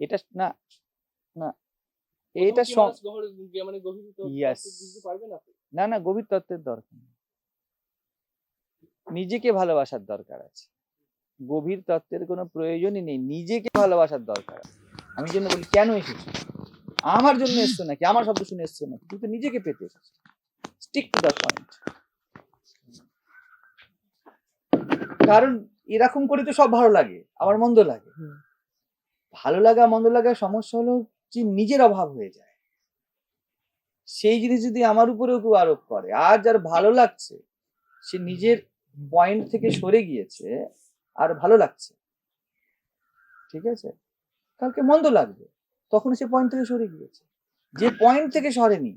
এটা না না। এটা মানে গভীর তো Yes. বুঝতে পারবে না না না গভীর তত্ত্বের দরকার নেই। নিজেকে ভালোবাসার দরকার আছে। গভীর তত্ত্বের কোনো প্রয়োজনই নেই। নিজেকে ভালোবাসার দরকার আছে। আমি জন্য বলি কেন এসেছি? আমার জন্য এসছো নাকি? আমার শব্দ শুনে এসছো নাকি? তুই তো নিজেকে পেতে স্টিক টু দ্য পয়েন্ট কারণ এরকম করে তো সব ভালো লাগে। আমার মন্দ লাগে। ভালো লাগা, মন্দ লাগার সমস্যা হলো যে নিজের অভাব হয়ে যায়। সেই জিনিস যদি আমার উপরেও কেউ আরোপ করে, আর যার ভালো লাগছে, সে নিজের পয়েন্ট থেকে সরে গিয়েছে, আর ভালো লাগছে, ঠিক আছে? কালকে মন্দ লাগবে, তখন সে পয়েন্ট থেকে সরে গিয়েছে। যে পয়েন্ট থেকে সরেনি,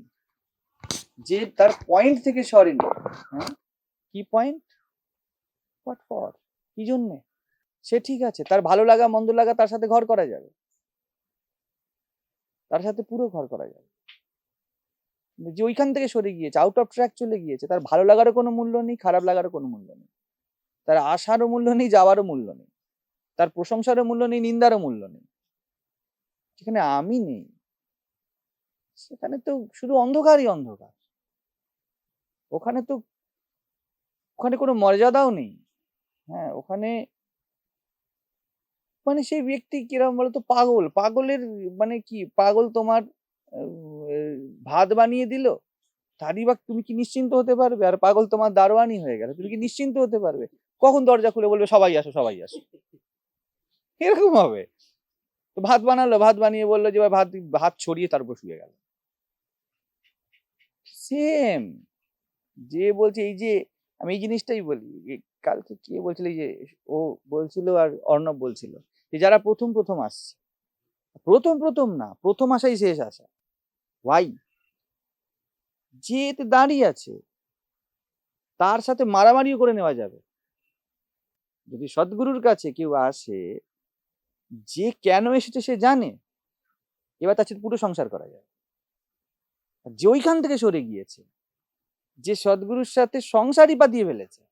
যে তার পয়েন্ট থেকে সরেনি হ্যাঁ? কি পয়েন্ট হোয়াট ফর কি জন্যে? সে ঠিক আছে, তার ভালো লাগা, মন্দ লাগা তার সাথে ঘর করা যাবে। তার সাথে পুরো ঘর করা যাবে। যে ওইখান থেকে সরে গিয়েছে আউট অফ ট্র্যাক চলে গিয়েছে, তার ভালো লাগারও কোনো মূল্য নেই, খারাপ লাগারও কোনো মূল্য নেই। তার আসারও মূল্য নেই, যাওয়ারও মূল্য নেই। তার প্রশংসারও মূল্য নেই, নিন্দারও মূল্য নেই। যেখানে আমি নেই, সেখানে তো শুধু অন্ধকারই অন্ধকার। ওখানে তো, ওখানে কোনো মর্যাদাও নেই। হ্যাঁ ওখানে মানে সেই ব্যক্তি কীরকম বলতো? পাগল। পাগলের মানে কি? পাগল তোমার ভাত বানিয়ে দিল তারই বা তুমি কি নিশ্চিন্ত হতে পারবে? আর পাগল তোমার দারোয়ানি হয়ে গেল, তুমি কি নিশ্চিন্ত হতে পারবে? কখন দরজা খুলে বলবে, সবাই আসো সবাই আসো? এরকম হবে। তো ভাত বানালো, ভাত বানিয়ে বলল যে ভাত ভাত ছড়িয়ে তারপর শুয়ে গেল। সেম যে বলছে, এই যে, আমি এই জিনিসটাই বলি কালকে কে বলছিল যে, ও বলছিল আর অর্ণব বলছিল। যে যারা প্রথম প্রথম আসছে, প্রথম প্রথম না, প্রথম আসাই শেষ আসা। ওয়াই যে এতে দাঁড়িয়ে আছে, তার সাথে মারামারিও করে নেওয়া যাবে। যদি সদ্গুরুর কাছে কেউ আসে, যে কেন এসেছে সে জানে, এবার তার সাথে পুরো সংসার করা যায় যে ওইখান থেকে সরে গিয়েছে, যে সদ্গুরুর সাথে সংসারই পাতিয়ে ফেলেছে,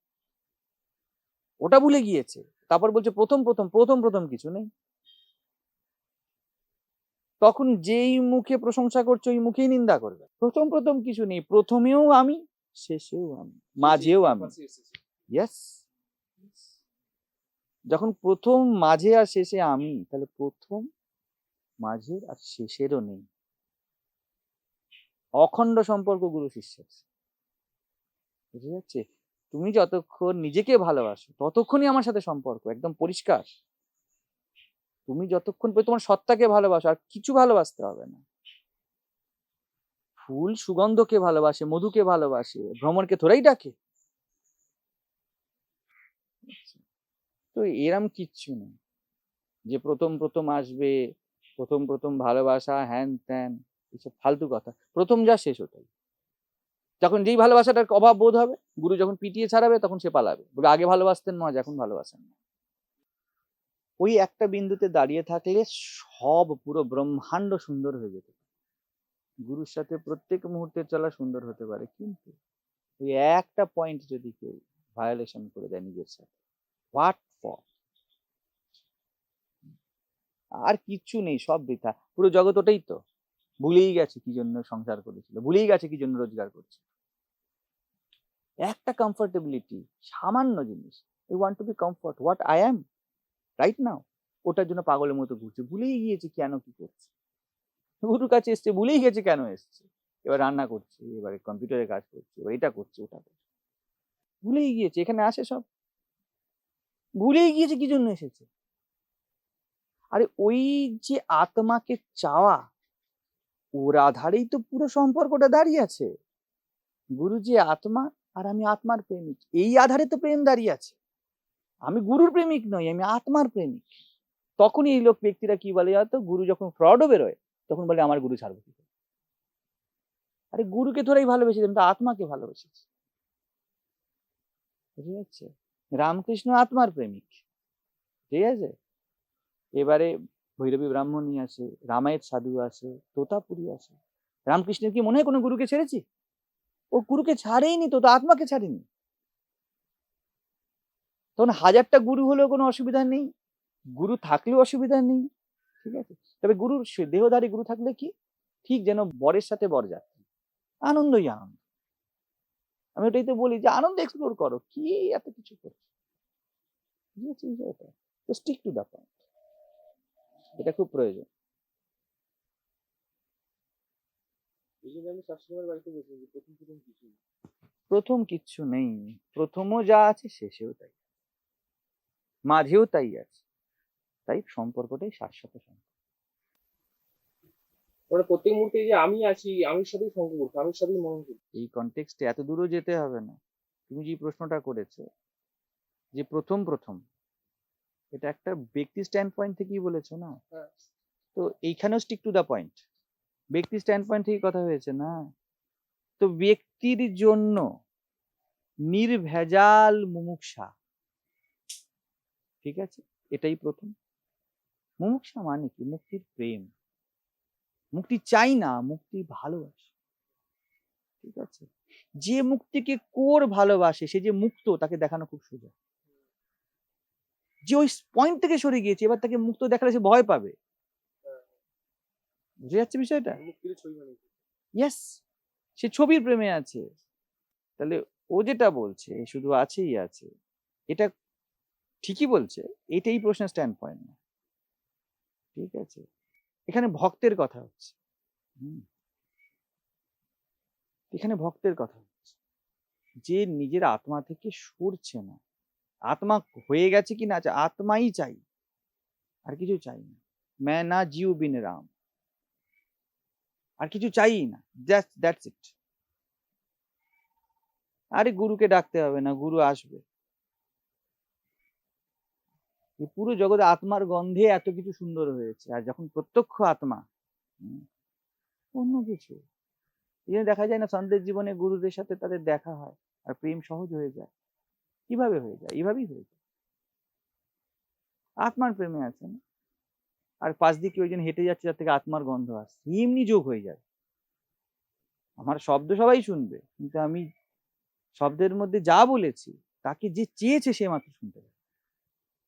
ওটা ভুলে গিয়েছে তারপর বলছে প্রথম প্রথম প্রথম প্রথম কিছু নেই। তখন যেই মুখে প্রশংসা করছে ওই মুখেই নিন্দা করবে। প্রথম প্রথম কিছু নেই প্রথমেও আমি শেষেও আমি মাঝেও আমি। ইয়েস যখন প্রথম মাঝে আর শেষে আমি তাহলে প্রথম মাঝের আর শেষেরও নেই। অখণ্ড সম্পর্ক গুরু শিষ্যের। বুঝে যাচ্ছে তুমি যতক্ষণ নিজেকে ভালোবাসো, ততক্ষণই আমার সাথে সম্পর্ক, একদম পরিষ্কার। তুমি যতক্ষণ তোমার সত্তাকে ভালোবাসো, আর কিছু ভালোবাসতে হবে না। ফুল সুগন্ধকে ভালোবাসে, মধুকে ভালোবাসে, ভ্রমণকে ধরেই ডাকে। তো এরম কিচ্ছু নেই। যে প্রথম প্রথম আসবে, প্রথম প্রথম ভালোবাসা, হ্যান ত্যান, এসব ফালতু কথা। প্রথম যা শেষ ওটাই। যখন যেই ভালোবাসাটার অভাব বোধ হবে, গুরু যখন পিটিয়ে ছাড়াবে তখন সে পালাবে। বলে আগে ভালোবাসতেন মজ এখন ভালোবাসেন না। ওই একটা বিন্দুতে দাঁড়িয়ে থাকলে সব পুরো ব্রহ্মাণ্ড সুন্দর হয়ে যেত। গুরুর সাথে প্রত্যেক মুহূর্তে চলা সুন্দর হতে পারে, কিন্তু ওই একটা পয়েন্ট যদি কেউ ভায়োলেশন করে দেয় নিজের সাথে হোয়াট ফর আর কিচ্ছু নেই, সব বৃথা। পুরো জগৎ ওটাই তো। ভুলেই গেছে কি জন্য সংসার করেছিল, ভুলেই গেছে কি জন্য রোজগার করছে। একটা কমফোর্টেবিলিটি সামান্য জিনিস। You want to be comfort what I am right now ওটার জন্য পাগলের মতো ঘুরছে। ভুলেই গিয়েছে কেন কি করছে? গুরুর কাছে এসছে, ভুলেই গেছে কেন এসছে? এবার রান্না করছে, এবারে কম্পিউটারে কাজ করছে, এবার এটা করছে, ওটা করছে। ভুলেই গিয়েছে, এখানে আসে সব। ভুলেই গিয়েছে, কি জন্য এসেছে? আরে ওই যে আত্মাকে চাওয়া, ওর আধারেই তো পুরো সম্পর্কটা দাঁড়িয়ে আছে। গুরু যে আত্মা আর আমি আত্মার প্রেমিক। এই আধারে তো প্রেম দাঁড়িয়ে আছে। আমি গুরুর প্রেমিক নই, আমি আত্মার প্রেমিক। তখনই এই লোক ব্যক্তিরা কি বলে তো গুরু যখন ফ্রডও বেরোয়, তখন বলে, আমার গুরু ছাড়বো কি আরে, গুরুকে ধরেই ভালোবেসেছি আমি তো আত্মাকে ভালোবেসেছি। বুঝে যাচ্ছে রামকৃষ্ণ আত্মার প্রেমিক। ঠিক আছে? এবারে ভৈরবী ব্রাহ্মণী আছে রামায়ত সাধু আছে তোতাপুরি আছে রামকৃষ্ণের কি মনে হয় কোনো গুরুকে ছেড়েছি? ও গুরুকে ছাড়েইনি তো তো আত্মাকে ছাড়েনি। তখন হাজারটা গুরু হলেও কোনো অসুবিধা নেই, গুরু থাকলেও অসুবিধা নেই, ঠিক আছে? তবে গুরুর দেহধারী গুরু থাকলে কি? ঠিক যেন বরের সাথে বরযাত্রী আনন্দই আনন্দ। আমি ওটাই তো বলি যে, আনন্দ এক্সপ্লোর করো, কি এত কিছু করছ? বিষয়টা? তো স্টিক টু এটা খুব প্রয়োজন। এই জন্য আমি শাশুড়িমার বাড়িতে বসে যে প্রথম প্রথম কিছু নেই। প্রথম কিচ্ছু নেই। প্রথমও যা আছে শেষেও তাই। মাঝেও তাই আছে। তাই সম্পর্কটাই শাশ্বত সম্পর্ক। মানে প্রত্যেক মুহূর্তে যে আমি আছি আমির সাথেই সঙ্গ করছি আমির সাথেই মনন করছি এই কনটেক্সটে এত দূরও যেতে হবে না। তুমি যে প্রশ্নটা করেছ যে প্রথম প্রথম এটা একটা ব্যক্তি স্ট্যান্ড পয়েন্ট থেকেই বলেছ না? হ্যাঁ। তো এইখানেও স্টিক টু দা পয়েন্ট ব্যক্তি স্ট্যান্ড পয়েন্ট থেকে কথা হয়েছে না? তো ব্যক্তির জন্য নির্ভেজাল মুমুক্ষা। ঠিক আছে? এটাই প্রথম। মুমুক্ষা মানে কি? মুক্তির প্রেম। মুক্তি চাই না, মুক্তি ভালোবাসে। ঠিক আছে? যে মুক্তিকে কোর ভালোবাসে, সে যে মুক্ত, তাকে দেখানো খুব সোজা। যে ওই পয়েন্ট থেকে সরে গিয়েছে, এবার তাকে মুক্ত দেখালে সে ভয় পাবে। বুঝে যাচ্ছে বিষয়টা? ইয়েস সে ছবির প্রেমে আছে। তাহলে ও যেটা বলছে শুধু আছেই আছে এটা ঠিকই বলছে এটাই প্রশ্নের স্ট্যান্ড পয়েন্ট না। ঠিক আছে? এখানে ভক্তের কথা হচ্ছে। এখানে ভক্তের কথা হচ্ছে। যে নিজের আত্মা থেকে সরছে না আত্মা হয়ে গেছে কি না আত্মাই চাই। আর কিছু চাই না। ম্যা না জিউ বিন রাম। আর কিছু চাই না জাস্ট দ্যাটস ইট আরে গুরুকে ডাকতে হবে না, গুরু আসবে। এই পুরো জগতে আত্মার গন্ধে এত কিছু সুন্দর হয়েছে, আর যখন প্রত্যক্ষ আত্মা অন্য কিছু। এই দেখা যায় না, সন্তের জীবনে গুরুদের সাথে তাদের দেখা হয়, আর প্রেম সহজ হয়ে যায়। কীভাবে হয়ে যায়? এইভাবেই হয়ে যায়। আত্মার প্রেমে আছেন আর পাশ দিয়ে কেউ একজন হেঁটে যাচ্ছে যার থেকে আত্মার গন্ধ আসছে। এমনি যোগ হয়ে যায়। আমার শব্দ সবাই শুনবে কিন্তু আমি শব্দের মধ্যে যা বলেছি তাকে যে চেয়েছে সে মাত্র শুনতে পাবে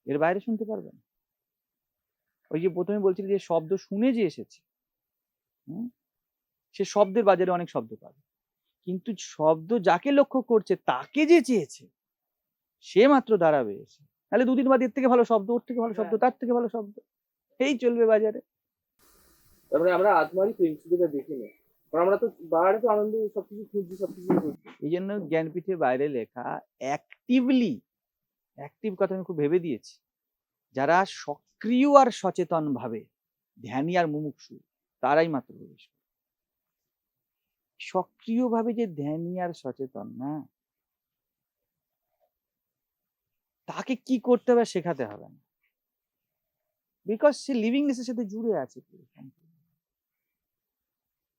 এর বাইরে শুনতে পারবে না। ওই যে প্রথমে বলছিল যে শব্দ শুনে যে এসেছে হুম, সে শব্দের বাজারে অনেক শব্দ পাবে। কিন্তু শব্দ যাকে লক্ষ্য করছে তাকে যে চেয়েছে সে মাত্র দাঁড়াবে এসে। তাহলে দুদিন বাদ এর থেকে ভালো শব্দ ওর থেকে ভালো শব্দ। তার থেকে ভালো শব্দ। এই চলবে বাজারে। তারপরে আমরা আত্মারই শুধু দেখি না আমরা তো বাইরে তো আনন্দ সবকিছু খুঁজছি সবকিছু এই জন্য জ্ঞানপীঠের বাইরে লেখা অ্যাক্টিভলি অ্যাক্টিভ কথা আমি খুব ভেবে দিয়েছি। যারা সক্রিয় আর সচেতন ভাবে ধ্যানী আর মুমুক্ষু তারাই মাত্র প্রবেশ করে। সক্রিয়ভাবে যে ধ্যানী আর সচেতন না তাকে কি করতে হবে শেখাতে হবে না। বিকজ সে লিভিংনেসের সাথে জুড়ে আছে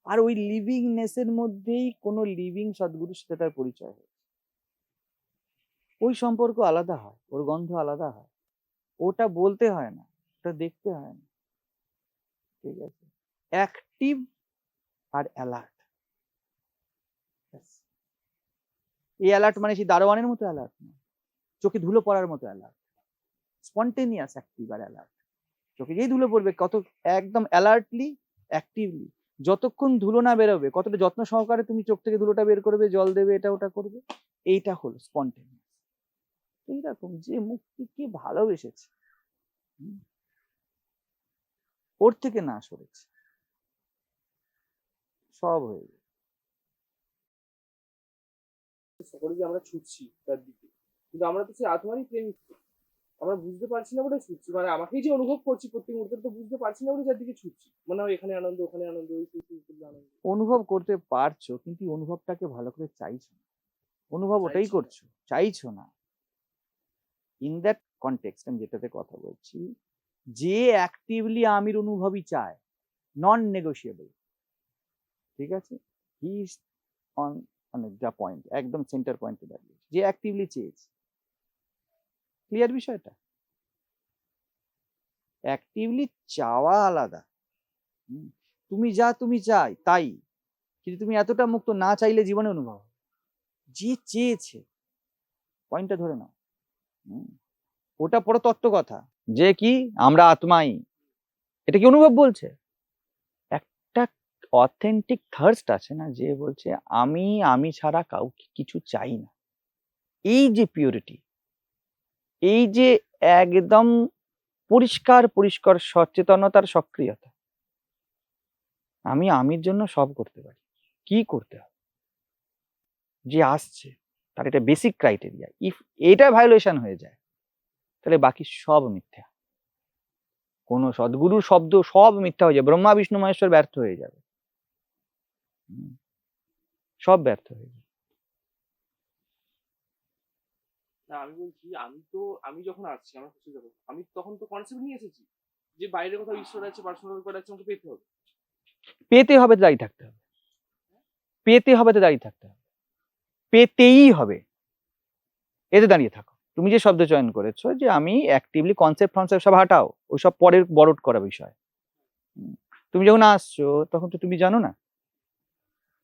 আর ওই লিভিংনেসের মধ্যেই কোনো লিভিং সদ্গুরুর সাথে তার পরিচয় হয় ওই সম্পর্ক আলাদা হয়, ওর গন্ধ আলাদা হয়। ওটা বলতে হয় না, ওটা দেখতে হয় না। ঠিক আছে? অ্যাক্টিভ আর অ্যালার্ট এই অ্যালার্ট মানে সেই দারোয়ানের মতো অ্যালার্ট না, চোখে ধুলো পড়ার মতো অ্যালার্ট স্পন্টেনিয়াস অ্যাক্টিভ আর অ্যালার্ট চোখে যেই ধুলো পড়বে, কত একদম অ্যালার্টলি অ্যাক্টিভলি যতক্ষণ ধুলো না বেরোবে, কতটা যত্ন সহকারে তুমি চোখ থেকে ধুলোটা বের করবে, জল দেবে, এটা ওটা করবে, এইটা হলো স্পন্টেনিয়াস এইরকম যে মুক্তিকে ভালোবেসেছে। ওর থেকে না সরেছে। সব হয়ে যাবে সকলে যে আমরা ছুটছি তার দিকে, কিন্তু আমরা তো সেই আত্মারই প্রেমিক আমরা বুঝতে পারছি না বলে ছুটছি। মানে আমাকেই যে অনুভব করছি প্রত্যেক মুহূর্তে তো বুঝতে পারছি না বলে যার দিকে ছুটছি। মানে এখানে আনন্দ ওখানে আনন্দ ওই আনন্দ। অনুভব করতে পারছ কিন্তু অনুভবটাকে ভালো করে চাইছো না। অনুভব ওটাই করছ চাইছো না। ইন দ্যাট কনটেক্সট আমি যেটাতে কথা বলছি যে অ্যাক্টিভলি আমির অনুভবই চায় নন নেগোশিয়েবল ঠিক আছে? হি ইজ অন মানে যা পয়েন্ট একদম সেন্টার পয়েন্টে দাঁড়িয়ে যে অ্যাক্টিভলি চেয়েছে। ক্লিয়ার বিষয়টা? অ্যাক্টিভলি চাওয়া আলাদা। তুমি যা, তুমি চাই, তাই। কিন্তু তুমি এতটা মুক্ত না চাইলে জীবনে অনুভব যে চেয়েছে পয়েন্টটা ধরে নাও। ওটা পরে তত্ত্ব কথা। যে কি? আমরা আত্মাই। এটা কি অনুভব বলছে? একটা অথেন্টিক থার্স্ট আছে না, যে বলছে, আমি আমি ছাড়া কাউকে কিছু চাই না। এই যে পিওরিটি এই যে একদম পরিষ্কার পরিষ্কার, সচেতনতার সক্রিয়তা। আমি আমির জন্য সব করতে পারি। কি করতে হবে? যে আসছে, তার এটা বেসিক ক্রাইটেরিয়া ইফ এটা ভায়োলেশন হয়ে যায়, তাহলে বাকি সব মিথ্যা। কোনো সদ্গুরুর শব্দ সব মিথ্যা হয়ে যাবে ব্রহ্মা, বিষ্ণু, মহেশ্বর ব্যর্থ হয়ে যাবে। সব ব্যর্থ হয়ে যাবে। না, আমি বলছি, আমি তো, আমি যখন আসছি আমার খুশি যখন আমি তখন তো কনসেপ্ট নিয়ে এসেছি যে বাইরে কোথাও ঈশ্বর আছে পার্সোনাল ব্যাপার আছে, আমাকে পেতে হবে। পেতে হবে তো দাঁড়িয়ে থাকতে হবে। পেতে হবে তো দাঁড়িয়ে থাকতে হবে। পেতেই হবে। এতে দাঁড়িয়ে থাকো। তুমি যে শব্দ চয়ন করেছ যে আমি অ্যাক্টিভলি কনসেপ্ট ফনসেপ্ট সব হাঁটাও, ওইসব পরের বরট করা বিষয়। তুমি যখন আসছো, তখন তো তুমি জানো না।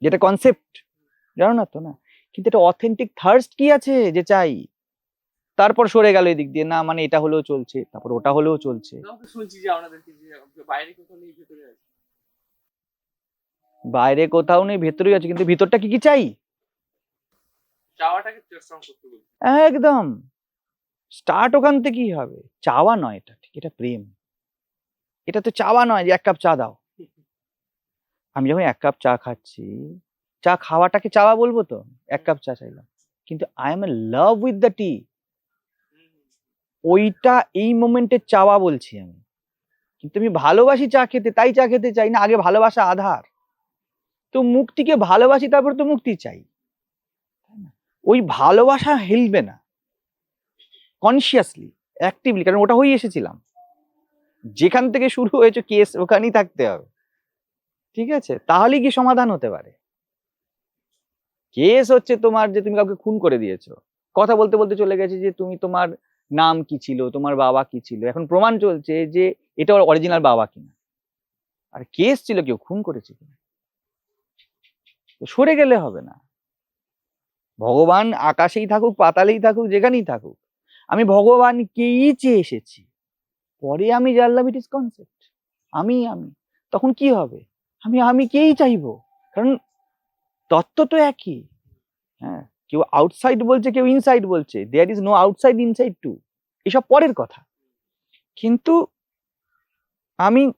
যেটা কনসেপ্ট জানো না তো না। কিন্তু এটা অথেন্টিক থার্স্ট কি আছে যে চাই? তারপর সরে গেল এদিক দিয়ে না মানে এটা হলেও চলছে। তারপর ওটা হলেও চলছে। বাইরে কোথাও নেই ভেতরেই আছে কিন্তু ভিতরটা কি কি চাই? একদম। স্টার্ট ওখান থেকেই হবে। চাওয়া নয় এটা ঠিক? এটা প্রেম। এটা তো চাওয়া নয় যে এক কাপ চা দাও। আমি যখন এক কাপ চা খাচ্ছি চা খাওয়াটাকে চাওয়া বলব তো? এক কাপ চা চাইলাম। কিন্তু I am a love with the tea ওইটা এই মোমেন্টে চাওয়া বলছি আমি। কিন্তু আমি ভালোবাসি চা খেতে, তাই চা খেতে চাই না, আগে ভালোবাসা আধার। তো মুক্তিকে ভালোবাসি, তারপর তো মুক্তি চাই? ওই ভালোবাসা হেলবে না। কনসিয়াসলি অ্যাক্টিভলি কারণ ওটা হয়ে এসেছিলাম। যেখান থেকে শুরু হয়েছে, কেস, ওখানেই থাকতে হবে। ঠিক আছে? তাহলেই কি সমাধান হতে পারে? কেস হচ্ছে তোমার যে তুমি কাউকে খুন করে দিয়েছ। কথা বলতে বলতে চলে গেছে যে তুমি তোমার নাম কি ছিল? তোমার বাবা কি ছিল? এখন প্রমাণ চলছে যে এটা ওর অরিজিনাল বাবা কিনা। আর কেস ছিল কেউ খুন করেছে কিনা? সরে গেলে হবে না। ভগবান আকাশেই থাকুক, পাতালেই থাকুক, যেখানেই থাকুক, আমি ভগবানকেই চেয়ে এসেছি। পরে আমি জানলাম ইট ইস কনসেপ্ট আমি আমি। তখন কি হবে? আমি আমি কেই চাইব? কারণ তত্ত্ব তো একই। হ্যাঁ? কেউ আউটসাইড বলছে, কেউ ইনসাইড বলছে। There is no outside inside too এসব পরের কথা। কিন্তু আমি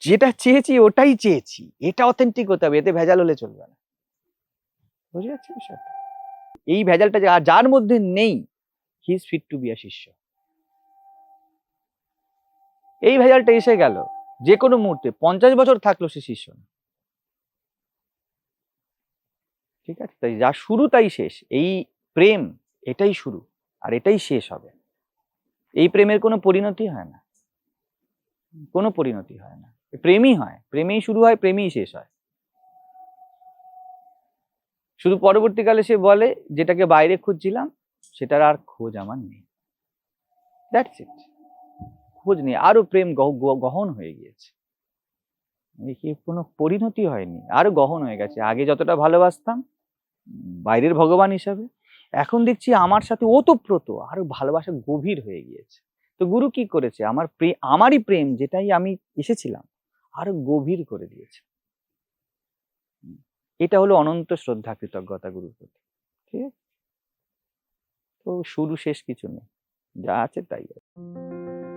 যেটা চেয়েছি, ওটাই চেয়েছি। এটা অথেন্টিক হতে হবে, এতে ভেজাল হলে চলবে না। বুঝে যাচ্ছে বিষয়টা? এই ভেজালটা যার মধ্যে নেই he is fit to be a শিষ্য। এই ভেজালটা এসে গেল। যে কোনো মুহূর্তে, পঞ্চাশ বছর থাকল সে শিষ্য না। ঠিক আছে? তাই যা শুরু তাই শেষ। এই প্রেম এটাই শুরু, আর এটাই শেষ হবে। এই প্রেমের কোনো পরিণতি হয় না। কোনো পরিণতি হয় না। প্রেমই হয়। প্রেমেই শুরু হয়, প্রেমেই শেষ হয়। শুধু পরবর্তীকালে সে বলে, যেটাকে বাইরে খুঁজছিলাম, সেটার আর খোঁজ আমার নেই। দ্যাটস ইট খোঁজ নেই। আরও প্রেম গহন হয়ে গিয়েছে। কোনো পরিণতি হয়নি? আরও গহন হয়ে গেছে। আগে যতটা ভালোবাসতাম বাইরের ভগবান হিসাবে। এখন দেখছি আমার সাথে ওতপ্রোত আরও ভালোবাসা গভীর হয়ে গিয়েছে। তো গুরু কি করেছে? আমার প্রেম আমারই প্রেম যেটাই আমি এসেছিলাম, আরও গভীর করে দিয়েছে। এটা হলো অনন্ত শ্রদ্ধা, কৃতজ্ঞতা গুরুর প্রতি। ঠিক আছে? তো শুরু শেষ কিছু নেই। যা আছে তাই আছে।